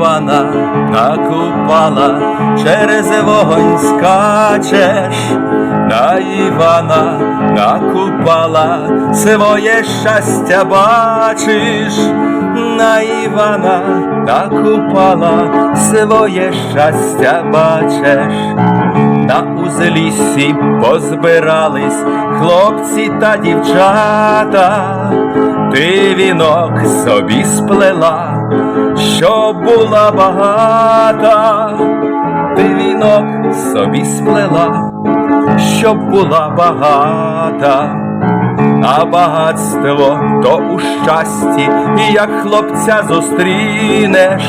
на купала, через вогонь скачеш, на Івана, на купала, своє щастя бачиш, на Івана, на купала, своє щастя бачиш. На узліссі позбирались хлопці та дівчата, ти вінок собі сплела, щоб була багата, ти вінок собі сплела, щоб була багата, а багатство то у щасті, і як хлопця зустрінеш,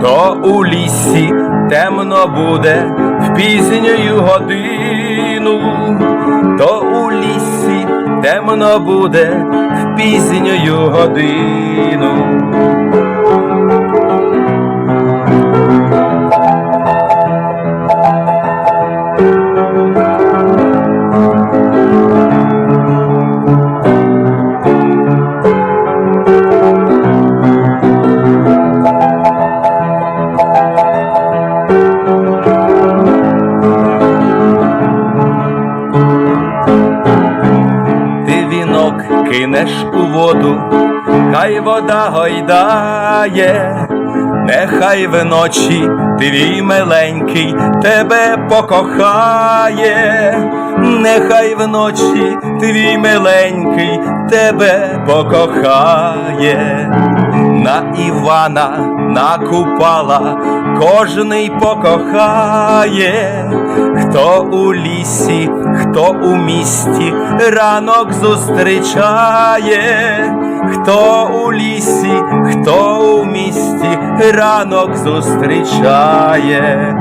то у лісі темно буде в пізню годину, то у лісі темно буде в пізню годину. Кинеш у воду, хай вода гойдає, нехай вночі твій миленький тебе покохає, нехай вночі твій миленький тебе покохає. На Івана, на купала, кожний покохає, хто у лісі, хто у місті ранок зустрічає, хто у лісі, хто у місті ранок зустрічає.